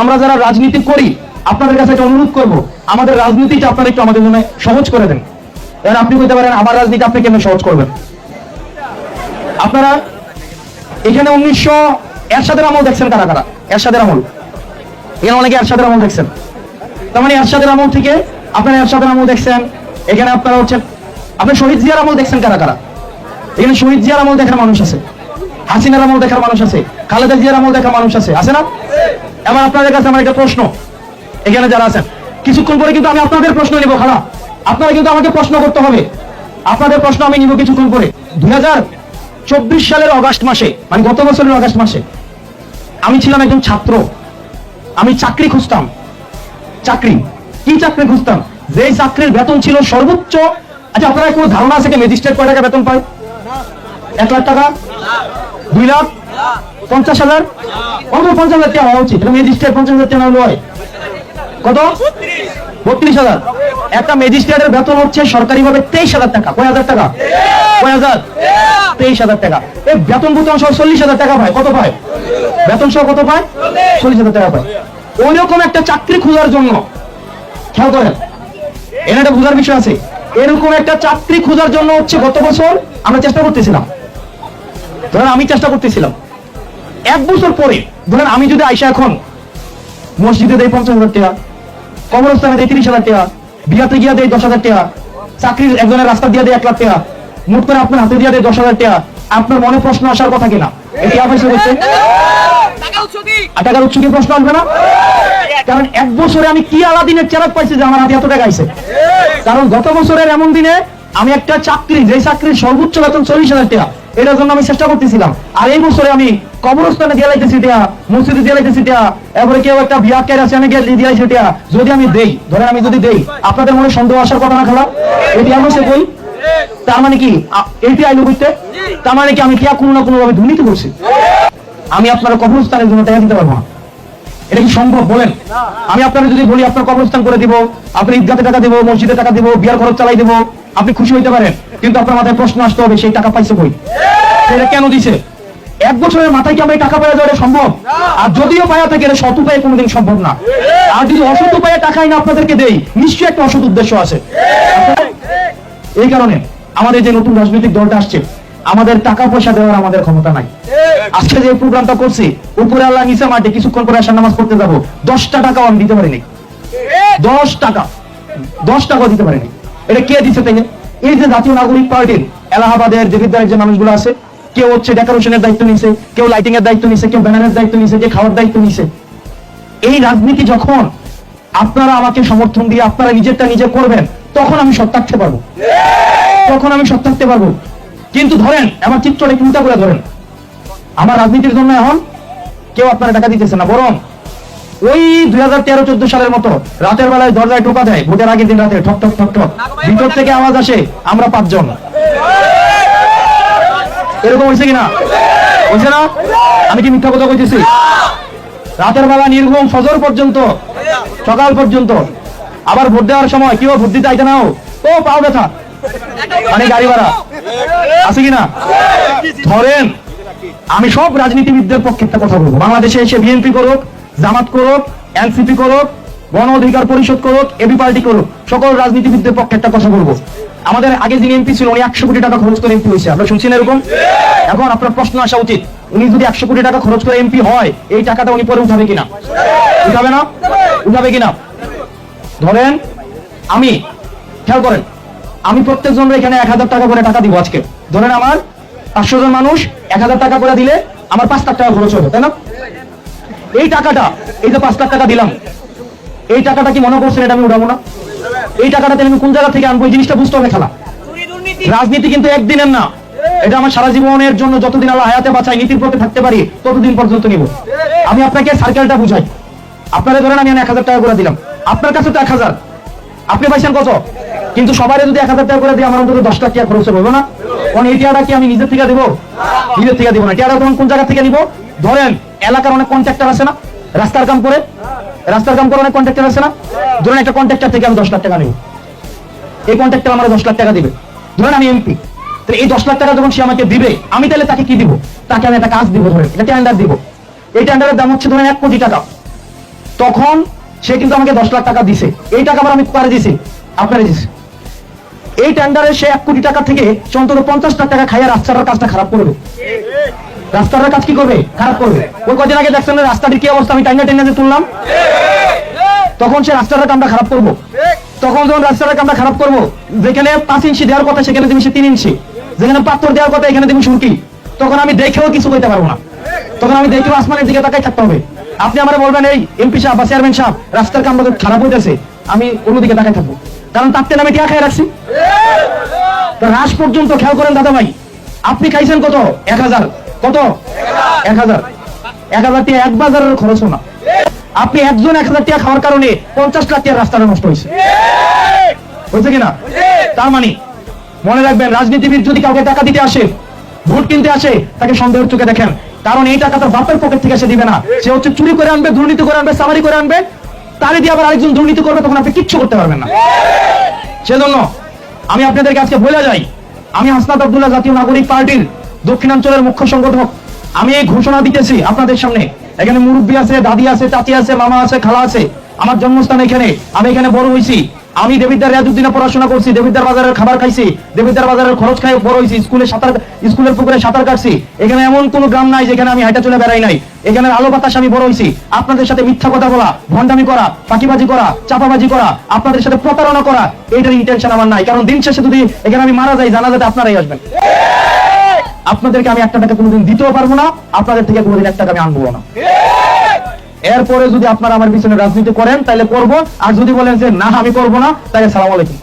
আমরা যারা রাজনীতি করি, আপনাদের কাছে একটা অনুরোধ করব। আমাদের রাজনীতিটা আপনারা একটু আমাদের জন্য সহজ করে দেন। এবার আপনি বলতে পারেন, আমার রাজনীতি আপনি কেন সহজ করবেন? আপনারা এখানে উনিশশো এরশাদের আমল দেখছেন কারা কারা? এরশাদের আমল। এখানে অনেকে এরশাদের আমল দেখছেন। তার মানে এরশাদের আমল থেকে আপনারা এরশাদের আমল দেখছেন। এখানে আপনারা হচ্ছেন, আপনি শহীদ জিয়ার আমল দেখছেন কারা কারা? এখানে শহীদ জিয়ার আমল দেখার মানুষ আছে। হাসিনার আমল দেখার মানুষ আছে। খালেদা জিয়ার আমল দেখার মানুষ আছে। আছে না? এবার আপনাদের কাছে আমার একটা প্রশ্ন। এখানে যারা আছেন, কিছুক্ষণ পরে কিন্তু আমি আপনাদের প্রশ্ন নিব, খালা। আপনারা কিন্তু আমাকে প্রশ্ন করতে হবে। আপনাদের প্রশ্ন আমি নিব কিছুক্ষণ পরে। দুই চব্বিশ সালের অগাস্ট মাসে মানে গত বছরের অগাস্ট মাসে, আমি ছিলাম একজন ছাত্র। আমি চাকরি খুঁজতাম। চাকরি। কি চাকরি খুঁজতাম? যে চাকরির বেতন ছিল সর্বোচ্চ। আচ্ছা আপনারা কোনো ধারণা আছে কি ম্যাজিস্ট্রেট কয় টাকা বেতন পায়? এক লাখ টাকা? দুই লাখ পঞ্চাশ হাজার। অন্তত পঞ্চাশ হাজার হওয়া উচিত। পঞ্চাশ হাজার কত? বত্রিশ হাজার। একটা ম্যাজিস্ট্রেটের বেতন হচ্ছে তেইশ হাজার টাকা। কয় হাজার টাকা? কয় হাজার? তেইশ হাজার টাকা। এই বেতন বুতন চল্লিশ হাজার টাকা পায়। কত পায়? বেতন সহ কত পায়? চল্লিশ হাজার টাকা পায়। ওই রকম একটা চাকরি খোঁজার জন্য, খেয়াল করেন, এর একটা বোঝার বিষয় আছে। এরকম একটা চাকরি খোঁজার জন্য হচ্ছে গত বছর আমরা চেষ্টা করতেছিলাম। ধরেন আমি চেষ্টা করতেছিলাম। এক বছর পরে, ধরেন আমি যদি আইসা এখন মসজিদে দেয় পঞ্চাশ হাজার টাকা, কবরস্থানে দেয় তিরিশ হাজার টাকা, বিয়াতে গিয়া দেয় দশ হাজার টাকা, চাকরির একজনের রাস্তা দিয়ে দেয় এক লাখ টাকা, মোট করে আপনার হাতে দিয়ে দেয় দশ হাজার টাকা, আপনার মনে প্রশ্ন আসার কথা কিনা? টাকার উৎস কি প্রশ্ন আসবে না? কারণ এক বছরে আমি কি আলাদিনের চেরাক পাইছি যে আমার হাতে এত টাকা কারণ গত বছরের এমন দিনে আমি একটা চাকরি যে চাকরির সর্বোচ্চ বেতন চল্লিশ হাজার টাকা এটার জন্য আমি চেষ্টা করতেছিলাম। আর এই বছরে আমি কবরস্থানে দিয়ে লাইতেছি টিয়া, মসজিদে দিয়ে লাইতেছি টিয়া, এরপরে কেউ একটা বিয়া কের আছে, আমি দিয়ে লাইছি টিয়া। যদি আমি দেই, ধরেন আমি যদি দেই, আপনাদের মনে সন্দেহ আসার কথা না খেলা? এটি আমি সে কই? তার মানে কি এইটি আইলো বুঝতে তার মানে কি আমি টিয়া কোনো না কোনো ভাবে দুর্নীতি করছি? আমি আপনার কবরস্থানের জন্য টাকা দিতে পারব না। এটা কি সম্ভব? বলেন। আমি আপনারা যদি বলি, আপনার কবরস্থান করে দিব আপনি ঈদগাতে টাকা দিব, মসজিদে টাকা দিব, বিয়ার খরচ চালাই দিব আপনি খুশি হইতে পারেন, কিন্তু আপনার মাথায় প্রশ্ন আসতে হবে, সেই টাকা পাইছে কই? সেটা কেন দিছে? এক বছরের মাথায় কি আমরা টাকা পাওয়া যাওয়া সম্ভব? আর যদিও পাওয়া থাকে, এটা সৎ উপায়ে কোনোদিন সম্ভব না। আর যদি অসৎ উপায়ে টাকা না আপনাদেরকে দেই, নিশ্চয়ই একটা অসৎ উদ্দেশ্য আছে। এই কারণে আমাদের যে নতুন রাজনৈতিক দলটা আসছে, আমাদের টাকা পয়সা দেওয়ার আমাদের ক্ষমতা নাই। আজকে যে প্রোগ্রামটা করছি, উপরে আল্লাহ নিচে মাঠে কিছুক্ষণ করে আসার নামাজ পড়তে যাব। দশটা টাকাও আমি দিতে পারিনি। দশ টাকা। দশ টাকাও দিতে পারিনি। এটা কে দিচ্ছে তাই এই যে জাতীয় নাগরিক পার্টির এলাহাবাদের যে বিদ্যালয়ের যে মানুষগুলো আছে, কেউ হচ্ছে ডেকোরেশনের দায়িত্ব নিছে, কেউ লাইটিং এর দায়িত্ব নিছে, কেউ ব্যানারের দায়িত্ব নিছে, কেউ খাওয়ার দায়িত্ব নিছে। এই রাজনীতি যখন আপনারা আমাকে সমর্থন দিয়ে আপনারা নিজেরটা নিজে করবেন, তখন আমি সৎ থাকতে পারব। তখন আমি সৎ থাকতে পারব। কিন্তু ধরেন, আমার চিত্রটা একটু করে ধরেন। আমার রাজনীতির জন্য এখন কেউ আপনারা টাকা দিতেছে না, বরং ওই দুই হাজার তেরো চোদ্দ সালের মতো রাতের বেলায় দরজায় টোকা দেয় ভোটের আগের দিন রাতে ঠক ঠক ঠক ঠক। ভিতর থেকে আওয়াজ আসে আমরা পাঁচজন। এরকম হয়েছে কিনা? হয়েছে না? আমি কি মিথ্যা কথা কইতেছি? রাতের বেলা নির্ঘুম ফজর পর্যন্ত সকাল পর্যন্ত আবার ভোট দেওয়ার সময় কেউ ভোট দিতে আইতে নাও? ও পাও ব্যথা। মানে গাড়ি ভাড়া। আছে কিনা? ধরেন আমি সব রাজনীতিবিদদের পক্ষে একটা কথা বলব। বাংলাদেশে এসে বিএনপি করুক জামাত করুক এনসিপি করুক, গণ অধিকার পরিষদ করুক, এবি পার্টি করুক, সকল রাজনীতিবিদদের পক্ষে একটা কথা বলব। আমাদের আগে যিনি এমপি ছিল উনি একশো কোটি টাকা খরচ করে এমপি হয়েছে। আপনারা শুনছেন এরকম? এখন আপনার প্রশ্ন আসা উচিত, উনি যদি একশো কোটি টাকা খরচ করে এমপি হয়, এই টাকাটা উনি পরে উঠাবে কিনা? উঠাবে না? উঠাবে কিনা? ধরেন, আমি, খেয়াল করেন, আমি প্রত্যেক জন এখানে এক হাজার টাকা করে টাকা দিব আজকে। ধরেন আমার পাঁচশো জন মানুষ এক হাজার টাকা করে দিলে আমার পাঁচ লাখ টাকা খরচ হবে, তাই না? এই টাকাটা, এই যে পাঁচ লাখ টাকা দিলাম, এই টাকাটা কি মনে করছেন এটা আমি উঠাবো না? এই টাকাটা তাহলে আমি কোন জায়গা থেকে আনব? এই জিনিসটা বুঝতে হবে খেলা। রাজনীতি কিন্তু একদিনের না। এটা আমার সারা জীবনের জন্য যতদিন আল্লাহ হায়াতে বাঁচাই নীতির পথে থাকতে পারি, ততদিন পর্যন্ত নিব। আমি আপনাকে সার্কেলটা বুঝাই। আপনারা ধরেন আমি এক হাজার টাকা করে দিলাম। আপনার কাছে তো এক হাজার। আপনি পাইছেন কত? কিন্তু সবাই যদি এক হাজার টাকা করে দিই আমার অন্তত দশ লাখ টাকা খরচ হবে না? কারণ এই টিয়াটা কি আমি নিজের থেকে দেবো? নিজের থেকে দিব না। টিয়াটা তখন কোন জায়গা থেকে নিব? ধরেন এলাকার অনেক কন্ট্রাক্টর আছে না? রাস্তার কাম করে? রাস্তার কাম করে অনেক কন্ট্রাক্টর আছে না? ধরেন একটা কন্ট্রাক্টর থেকে আমি দশ লাখ টাকা নেব। এই কন্ট্রাক্টর আমার দশ লাখ টাকা দিবে। ধরেন আমি এমপি তো এই দশ লাখ টাকা যখন সে আমাকে দিবে, আমি তাহলে তাকে কি দিব? তাকে আমি একটা কাজ দিব ধরেন এটা টেন্ডার দিব। এই টেন্ডারের দাম হচ্ছে ধরেন এক কোটি টাকা। তখন সে কিন্তু আমাকে দশ লাখ টাকা দিছে। এই টাকা আবার আমি পারে দিছি। আপনারে দিছি এই টেন্ডারে সে এক কোটি টাকা থেকে সে অন্তত পঞ্চাশ লাখ টাকা খাইয়া রাস্তার কাজটা খারাপ করবে রাস্তাটার কাজ কি করবে? খারাপ করবে। ওই কদিন আগে দেখছেন রাস্তাটির কি অবস্থা? আমি টাইনা টাইনা যে তুললাম, তখন সে রাস্তাটার কামটা খারাপ করব। তখন যখন রাস্তাটার কামটা খারাপ করব, যেখানে পাঁচ ইঞ্চি দেওয়ার কথা, সেখানে তুমি সে তিন ইঞ্চি। যেখানে পাথর দেওয়ার কথা, এখানে তুমি শুনকি তখন আমি দেখেও কিছু কইতে পারব না। তখন আমি দেখেও আসমানের দিকে তাকাই থাকতে হবে। আপনি আমার বলবেন, এই এমপি সাহেব বা চেয়ারম্যান সাহেব, রাস্তার কামটা তো খারাপ হইতেছে। আমি অন্যদিকে তাকাই থাকব। কারণ তার তেল আমি টিয়া খাই রাখছি। তো রাস পর্যন্ত খেয়াল করেন দাদা ভাই আপনি খাইছেন কত? এক হাজার। কত? এক হাজার। এক হাজার টিয়া এক বাজারের খরচ না। আপনি একজন এক হাজার টিয়া খাওয়ার কারণে পঞ্চাশ লাখ টিয়া রাস্তাটা নষ্ট হয়েছে। হয়েছে কিনা তার মানে মনে রাখবেন, রাজনীতিবিদ যদি কাউকে টাকা দিতে আসে, ভোট কিনতে আসে, তাকে সন্দেহের চোখে দেখেন। কারণ এই টাকা তার বাপের পকেট থেকে সে দিবে না। সে হচ্ছে চুরি করে আনবে, দুর্নীতি করে আনবে, সামারি করে আনবে। তারে দিয়ে আবার আরেকজন দুর্নীতি করবে, তখন আপনি কিচ্ছু করতে পারবেন না। সেজন্য আমি আপনাদেরকে আজকে বলে যাই, আমি হাসনাত আব্দুল্লাহ জাতীয় নাগরিক পার্টির দক্ষিণাঞ্চলের মুখ্য সংগঠক, আমি এই ঘোষণা দিতেছি আপনাদের সামনে। এখানে মুরব্বী আছে, দাদি আছে, চাচি আছে, মামা আছে, খালা আছে। আমার জন্মস্থান এখানে, আমি এখানে বড় হয়েছি আমি দেবিদ্যার রেয়াজুদ্দিনে পড়াশোনা করছি, দেবিদ্যার বাজারের খাবার খাইছি, দেবিদ্যার বাজারের খরচ খাই বড় হয়েছি স্কুলে সাঁতার, স্কুলের পুকুরে সাঁতার কাটছি। এখানে এমন কোনো গ্রাম নাই যেখানে আমি হাইটা চলে বেড়াই নাই। এখানে আলো বাতাস আমি বড় হয়েছি আপনাদের সাথে মিথ্যা কথা বলা, ভণ্ডামি করা, ফাঁকিবাজি করা, চাপাবাজি করা, আপনাদের সাথে প্রতারণা করা এইটার ইন্টেনশন আমার নাই। কারণ দিন শেষে যদি এখানে আমি মারা যাই জানা যাতে আপনারাই আসবেন। আপনাদেরকে আমি একটা টাকা কোনোদিন দিতেও পারব না, আপনাদের থেকে কোনোদিন এক টাকা আমি আনব না। এরপরে যদি আপনারা আমার পিছনে রাজনীতি করেন, তাহলে করব। আর যদি বলেন যে, না, আমি করব না, তাহলে সালাম আলাইকুম।